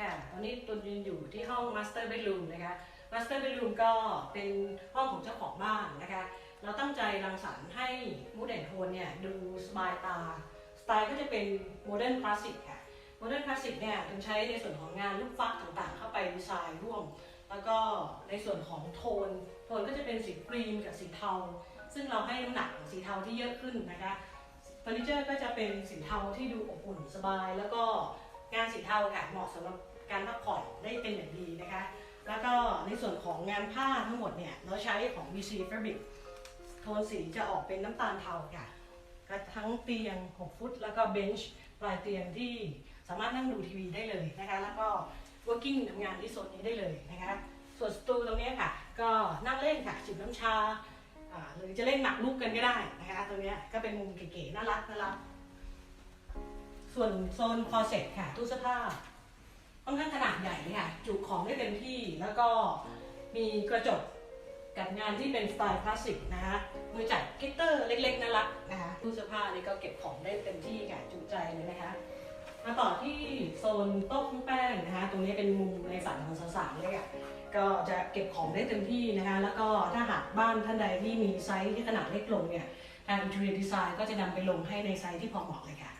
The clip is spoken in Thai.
ค่ะตอนนี้ตุนยืนอยู่ที่ห้อง Master Bedroom นะคะ Master Bedroom ก็เป็นห้องของเจ้าของบ้านนะคะ เราตั้งใจรังสรรค์ให้มูดแอนโทนเนี่ยดูสบายตา สไตล์ก็จะเป็นโมเดิร์นคลาสสิกค่ะโมเดิร์นคลาสสิกเนี่ยถึงใช้ในส่วนของงานลูกฟักต่างๆ เข้าไปดีไซน์ร่วม แล้วก็ในส่วนของโทน โทนก็จะเป็นสีครีมกับสีเทา ซึ่งเราให้น้ำหนักของสีเทาที่เยอะขึ้นนะคะเฟอร์นิเจอร์ก็จะเป็นสีเทาที่ดูอบอุ่นสบายแล้วก็ งานสีเทาค่ะเหมาะสำหรับการพักผ่อนได้เป็นอย่างดีนะคะ แล้วก็ในส่วนของงานผ้าทั้งหมดเนี่ยเราใช้ของ VC Fabric โทนสีจะออกเป็นน้ำตาลเทาค่ะก็ทั้งเตียง 6 ฟุต แล้วก็เบนช์ปลายเตียงที่สามารถนั่งดูทีวีได้เลยนะคะ แล้วก็ working ทำงานที่โซนนี้ได้เลยนะคะ ส่วนสตูตรงนี้ค่ะ ก็นั่งเล่นค่ะจิบน้ำชาหรือจะเล่นหมากรุกกันก็ได้นะคะ ตรงนี้ก็เป็นมุมเก๋ๆน่ารักน่ารัก ส่วนโซนคอเซ็ตค่ะตู้เสื้อผ้าค่อนข้างขนาดใหญ่เลยค่ะ จุของได้เต็มที่แล้วก็มีกระจกกับงานที่เป็นสไตล์คลาสสิกนะคะมือจัดกิตเตอร์เล็กๆน่ารักนะคะตู้เสื้อผ้านี่ก็เก็บของได้เต็มที่ค่ะจุใจเลยนะคะ มาต่อที่โซนโต๊ะเครื่องแป้งนะคะ ตรงนี้เป็นมุมในฝันของสาวๆเลยค่ะก็จะเก็บของได้เต็มที่นะคะ แล้วก็ถ้าหากบ้านท่านใดที่มีไซส์ที่ขนาดเล็กลงเนี่ยทาง interior design ก็จะนำไปลงให้ในไซส์ที่พอเหมาะเลยค่ะ